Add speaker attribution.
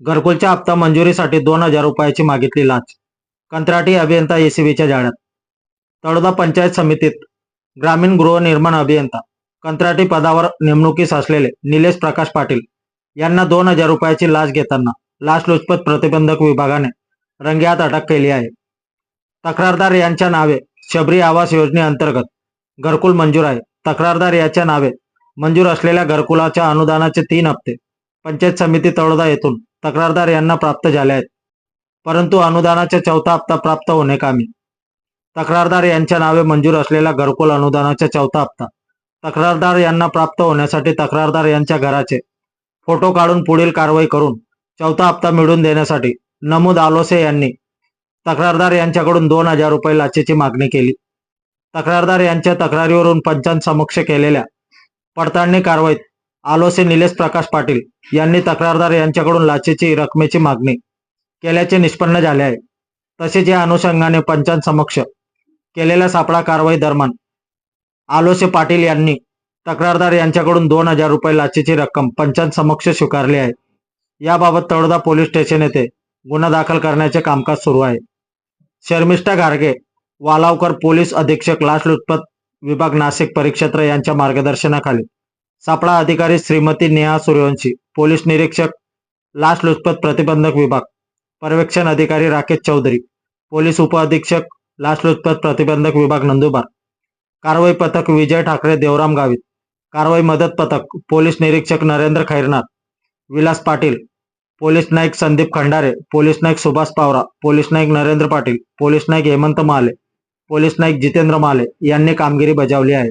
Speaker 1: घरकुलच्या हप्ता मंजुरीसाठी दोन हजार रुपयाची मागितली लाच. कंत्राटी अभियंता एसीबीच्या जाळ्यात. तळोदा पंचायत समितीत ग्रामीण गृहनिर्माण अभियंता. कंत्राटी पदावर नेमणुकीस असलेले निलेश प्रकाश पाटील यांना दोन हजार रुपयाची लाच घेताना लाचलुचपत प्रतिबंधक विभागाने रंग्यात अटक केली आहे. तक्रारदार यांच्या नावे शबरी आवास योजनेअंतर्गत घरकुल मंजूर आहे. तक्रारदार याच्या नावे मंजूर असलेल्या घरकुलाच्या अनुदानाचे तीन हप्ते पंचायत समिती तळोदा येथून तक्रारदार यांना प्राप्त झाले आहेत. परंतु अनुदानाचा चौथा हप्ता प्राप्त होणे कामी. तक्रारदार यांच्या नावे मंजूर असलेला घरकुल अनुदानाचा चौथा हप्ता. तक्रारदार यांना प्राप्त होण्यासाठी तक्रारदार यांच्या घराचे फोटो काढून पुढील कारवाई करून चौथा हप्ता मिळवून देण्यासाठी नमूद आलोसे यांनी तक्रारदार यांच्याकडून दोन हजार रुपये लाचेची मागणी केली. तक्रारदार यांच्या तक्रारीवरून पंचांसमक्ष केलेल्या पडताळणी कारवाईत आलोसे निलेश प्रकाश पाटील यांनी तक्रारदार यांच्याकडून लाचेची रकमेची मागणी केल्याचे निष्पन्न झाले आहे. तसेच या अनुषंगाने पंचांसमक्ष केलेल्या सापळा कारवाई दरम्यान आलोसे पाटील यांनी तक्रारदार यांच्याकडून दोन हजार रुपये लाचेची रक्कम पंचांसमक्ष स्वीकारली आहे. याबाबत तळोदा पोलीस स्टेशन येथे गुन्हा दाखल करण्याचे कामकाज सुरू आहे. शर्मिष्ठा घारगे वालावकर पोलीस अधीक्षक लाचलुचपत विभाग नाशिक परिक्षेत्र यांच्या मार्गदर्शनाखाली सापळा अधिकारी श्रीमती नेहा सूर्यवंशी पोलीस निरीक्षक लाचलुचपत प्रतिबंधक विभाग पर्यवेक्षण अधिकारी राकेश चौधरी पोलीस उपअधीक्षक लाचलुचपत प्रतिबंधक विभाग नंदुरबार कारवाई पथक विजय ठाकरे देवराम गावित कारवाई मदत पथक पोलीस निरीक्षक Narendra Khairnath Vilas Patil police naik Sandeep Khandare police naik Subhash Pawara police naik Narendra Patil police naik Hemant Male police naik Jitendra माले यांनी कामगिरी बजावली आहे.